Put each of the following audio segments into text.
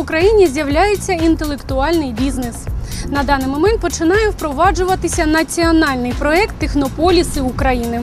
Україні з'являється інтелектуальний бізнес. На даний момент починає впроваджуватися національний проект Технополіси України.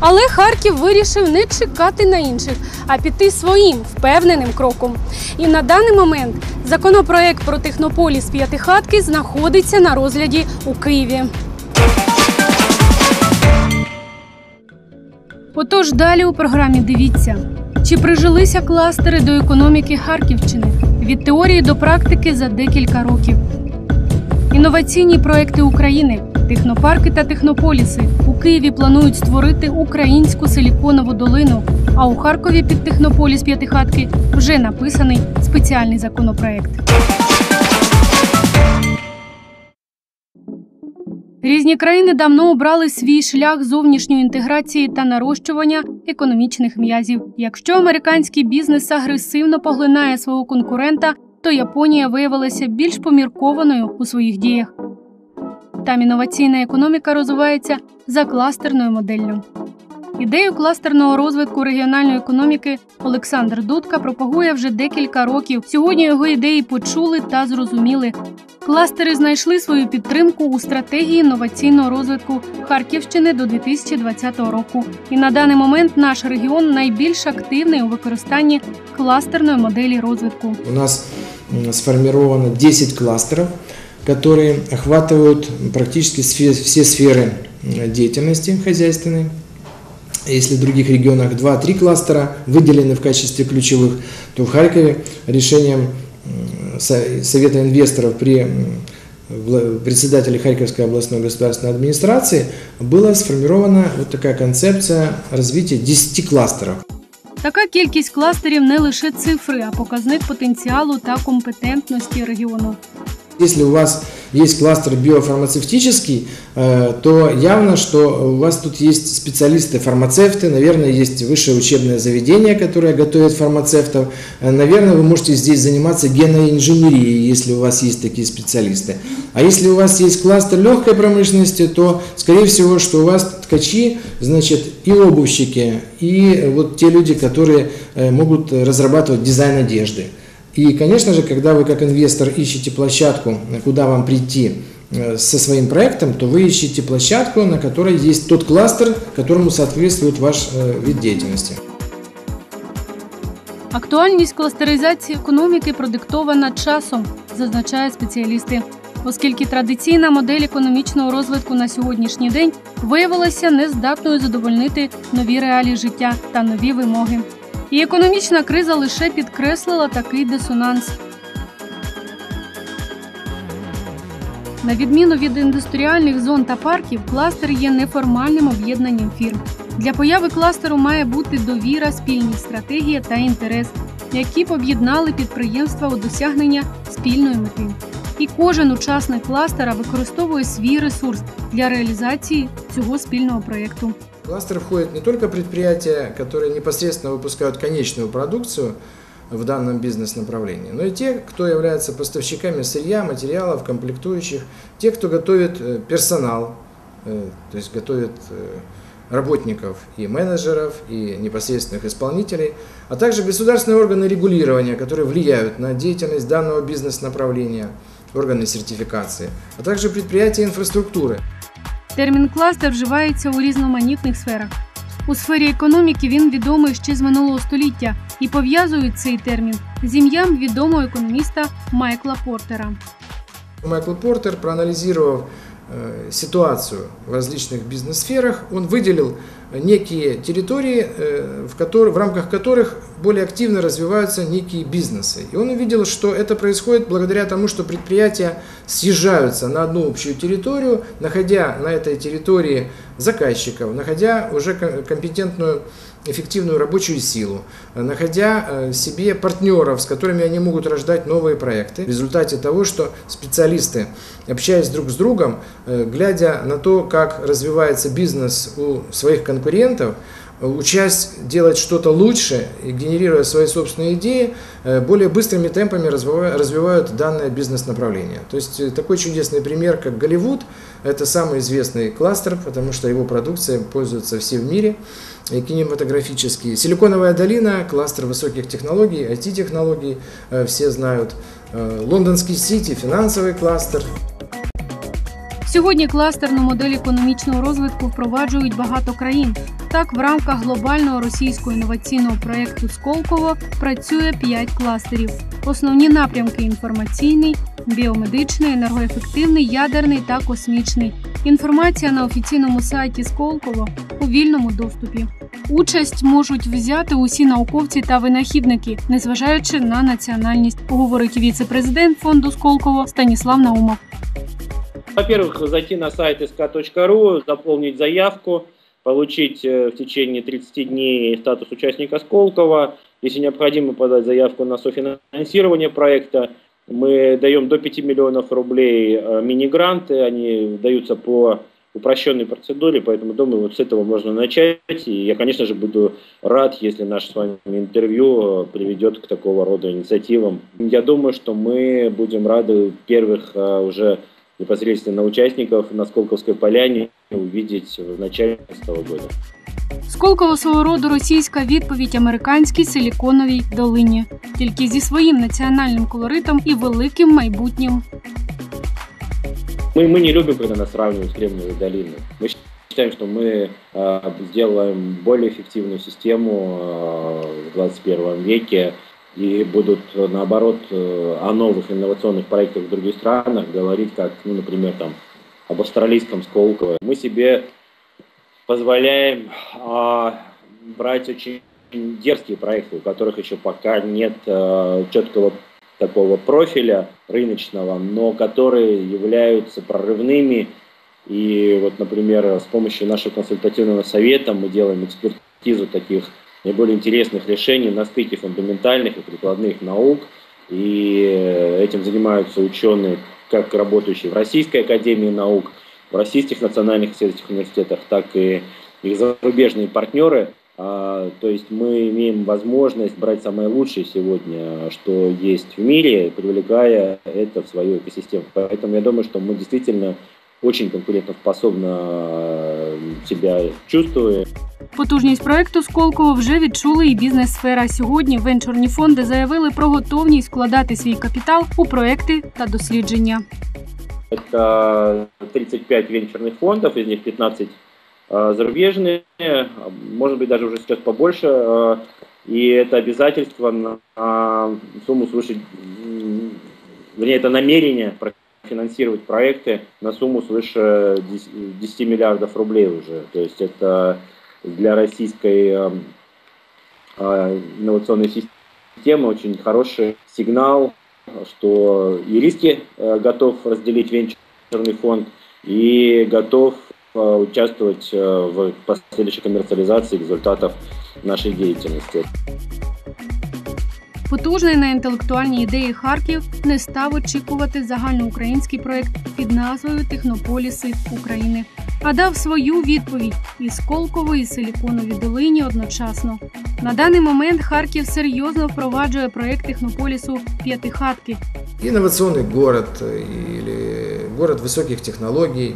Але Харків вирішив не чекати на інших, а піти своїм впевненим кроком. І на даний момент законопроект про технополіс п'ятихатки знаходиться на розгляді у Києві. Отож, далі у програмі дивіться, чи прижилися кластери до економіки Харківщини від теорії до практики за декілька років. Інноваційні проекти України, технопарки та технополіси у Києві планують створити українську силіконову долину. А у Харкові під технополіс п'ятихатки вже написаний спеціальний законопроект. Різні країни давно обрали свій шлях зовнішньої інтеграції та нарощування економічних м'язів. Якщо американський бізнес агресивно поглинає свого конкурента, то Японія виявилася більш поміркованою у своїх діях. Там інноваційна економіка розвивається за кластерною моделлю. Ідею кластерного розвитку регіональної економіки Олександр Дудка пропагує вже декілька років. Сьогодні його ідеї почули та зрозуміли. Кластери знайшли свою підтримку у стратегії інноваційного розвитку Харківщини до 2020 року. І на даний момент наш регіон найбільш активний у використанні кластерної моделі розвитку. У нас м, сформировано 10 кластеров, которые охватывают практически сфе- все сферы м, деятельности хозяйственной. Если в других регионах 2-3 кластера выделены в качестве ключевых, то в Харькове решением м, Со- Совета инвесторов при председателе Харьковской областной государственной администрации была сформирована вот такая концепция развития 10 кластеров. Така кількість кластерів не лише цифри, а показник потенціалу та компетентності регіону. Если у вас есть кластер биофармацевтический, э, то явно, что у вас тут есть специалисты, фармацевты, наверное, есть высшее учебное заведение, которое готовит фармацевтов. Э, Наверное, вы можете здесь заниматься геноинженерией, если у вас есть такие специалисты. А если у вас есть кластер легкой промышленности, то, скорее всего, что у вас ткачи, значит, и обувщики, и вот те люди, которые э, могут разрабатывать дизайн одежды. И, конечно же, когда вы как инвестор ищете площадку, куда вам прийти э, со своим проектом, то вы ищете площадку, на которой есть тот кластер, которому соответствует ваш э, вид деятельности. Актуальність кластеризації економіки продиктована часом, зазначають спеціалісти, оскільки традиційна модель економічного розвитку на сьогоднішній день виявилася нездатною задовольнити нові реалії життя та нові вимоги. І економічна криза лише підкреслила такий дисонанс. На відміну від індустріальних зон та парків, кластер є неформальним об'єднанням фірм. Для появи кластеру має бути довіра, спільні стратегія та інтерес, які б об'єднали підприємства у досягнення спільної мети. І кожен учасник кластера використовує свій ресурс для реалізації цього спільного проєкту. Кластер входят не только предприятия, которые непосредственно выпускают конечную продукцию в данном бизнес-направлении, но и те, кто является поставщиками сырья, материалов, комплектующих, те, кто готовит э, персонал, э, то есть готовит э, работников и менеджеров, и непосредственных исполнителей, а также государственные органы регулирования, которые влияют на деятельность данного бизнес-направления, органы сертификации, а также предприятия инфраструктуры. Термін кластер вживається у різноманітних сферах. У сфері економіки він відомий ще з минулого століття і пов'язують цей термін з ім'ям відомого економіста Майкла Портера. Майкл Портер, проанализировав э, ситуацию в различных бизнес-сферах, он выделил некие территории, э, в, котор- в рамках которых более активно развиваются некие бизнесы. И он увидел, что это происходит благодаря тому, что предприятия съезжаются на одну общую территорию, находя на этой территории заказчиков, находя уже ко- компетентную эффективную рабочую силу, э, находя э, себе партнеров, с которыми они могут рождать новые проекты. В результате того, что специалисты, общаясь друг с другом, э, глядя на то, как развивается бизнес у своих конкурентов, учась делать что-то лучше генерируя свои собственные идеи, более быстрыми темпами развива- развивают данное бизнес-направление. То есть такой чудесный пример, как Голливуд, Это самый известный кластер, потому что его продукция пользуются все в мире и кинематографические. Силиконовая долина, кластер высоких технологий, IT-технологий, э, все знают. Э, Лондонский Сити, финансовый кластер. Сьогодні кластерну модель економічного розвитку впроваджують багато країн. Так, в рамках глобального російського інноваційного проєкту Сколково працює п'ять кластерів. Основні напрямки інформаційний, біомедичний, енергоефективний, ядерний та космічний. Інформація на офіційному сайті Сколково у вільному доступі. Участь можуть взяти усі науковці та винахідники, незважаючи на національність, говорить віце-президент фонду Сколково Станіслав Наумов. Во-первых, зайти на сайт sk.ru, заполнить заявку, получить э, в течение 30 дней статус участника Сколково. Если необходимо подать заявку на софинансирование проекта, мы даем до 5 миллионов рублей э, мини-гранты, они даются по упрощенной процедуре, поэтому думаю, вот с этого можно начать. И я, конечно же, буду рад, если наше с вами интервью э, приведет к такого рода инициативам. Я думаю, что мы будем рады первых э, уже непосредственно участников на Сколковской поляне увидеть в начале этого года. Сколково свого роду російська відповідь американській силіконовій долині, тільки зі своїм національним колоритом і великим майбутнім. Мы, мы не любим, когда нас сравнивают с Кремниевой долиной. Мы считаем, что мы э, сделаем более эффективную систему э, в 21 веке и будут, наоборот, э, о новых инновационных проектах в других странах говорить, как, ну, например, там, об австралийском Сколково. Мы себе позволяем э, брать очень дерзкие проекты, у которых еще пока нет э, четкого такого профиля рыночного, но которые являются прорывными. И вот, например, с помощью нашего консультативного совета мы делаем экспертизу таких наиболее интересных решений на стыке фундаментальных и прикладных наук. И этим занимаются ученые, как работающие в Российской академии наук, в российских национальных исследовательских университетах, так и их зарубежные партнеры – а, то есть мы имеем возможность брать самое лучшее сегодня, что есть в мире, привлекая это в свою экосистему. Поэтому я думаю, что мы действительно очень конкурентоспособно э, себя чувствуем. Потужність проекту Сколково вже відчули і бізнес-сфера. Сьогодні венчурні фонди заявили про готовність вкладати свій капітал у проекти та дослідження. Это 35 венчурных фондов, из них 15 Э, зарубежные, может быть, даже уже сейчас побольше, э, и это обязательство на сумму свыше, вернее, это намерение финансировать проекты на сумму свыше 10 миллиардов рублей уже. То есть это для российской э, инновационной системы очень хороший сигнал, что и риски готов разделить венчурный фонд, и готов участвовать в последующей коммерциализации результатов нашей деятельности. Потужний на інтелектуальні ідеї Харків не став очікувати загальноукраїнський проект під назвою Технополіси України, а дав свою відповідь із Колкової і Силіконовій долині одночасно. На даний момент Харків серйозно впроваджує проект технополісу П'ятихатки. Інноваційний город или город високих технологій.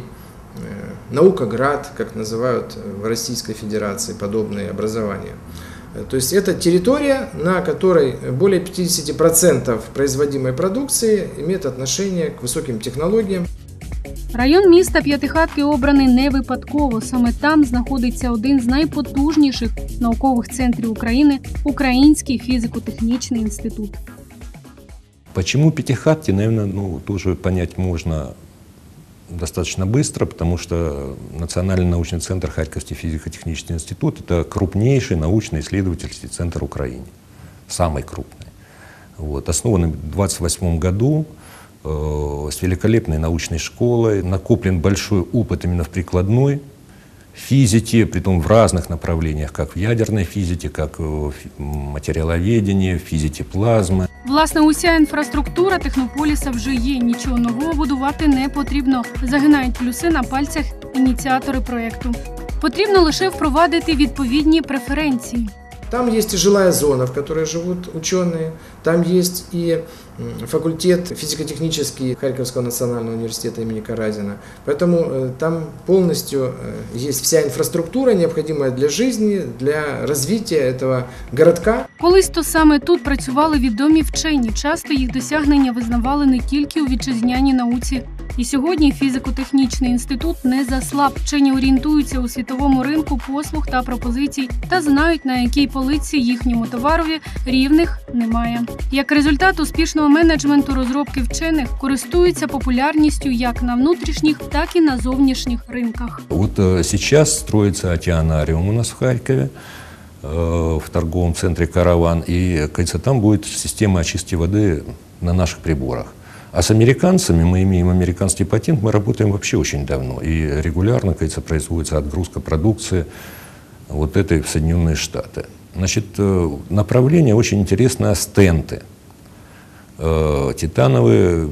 Э, наукоград, как называют в Российской Федерации подобные образования. Э, то есть это территория, на которой более 50% производимой продукции имеет отношение к высоким технологиям. Район міста П'ятихатки обраний не випадково. Саме там знаходиться один з найпотужніших наукових центрів України Український фізико-технічний інститут. Почему Пятихатки, наверное, ну, тоже понять можно достаточно быстро, потому что Национальный научный центр Харьковский физико-технический институт – это крупнейший научно-исследовательский центр Украины, самый крупный. Вот. Основан в 1928 году э, с великолепной научной школой, накоплен большой опыт именно в прикладной физике, притом в разных направлениях, как в ядерной физике, как в материаловедении, в физике плазмы. Власне, уся інфраструктура технополіса вже є. Нічого нового будувати не потрібно. Загинають плюси на пальцях ініціатори проєкту. Потрібно лише впровадити відповідні преференції. Там есть и жилая зона, в которой живут ученые, там есть и факультет физико-технический Харьковского национального университета имени Каразина. Поэтому э, там полностью э, есть вся инфраструктура, необходимая для жизни, для развития этого городка. Колись то саме тут працювали відомі вчені. Часто їх досягнення визнавали не тільки у вітчизняній науці. І сьогодні фізико-технічний інститут не заслаб. Вчені орієнтуються у світовому ринку послуг та пропозицій та знають, на якій полиці їхньому товарові рівних немає. Як результат успішного менеджменту розробки вчених користуються популярністю як на внутрішніх, так і на зовнішніх ринках. Вот э, сейчас строится океанариум у нас в Харькове, э, в торговом центре «Караван», и, кажется, там будет система очистки воды на наших приборах. А с американцами, мы имеем американский патент, мы работаем вообще очень давно. И регулярно, кажется, производится отгрузка продукции вот этой в Соединенные Штаты. Значит, э, направление очень интересное – стенты. Э, Титановые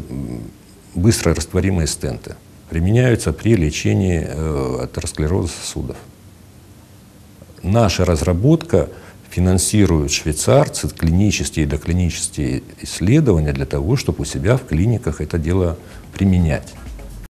быстро растворимые стенты применяются при лечении э, атеросклероза сосудов. Наша разработка финансируют швейцарцы клинические и доклинические исследования для того, чтобы у себя в клиниках это дело применять.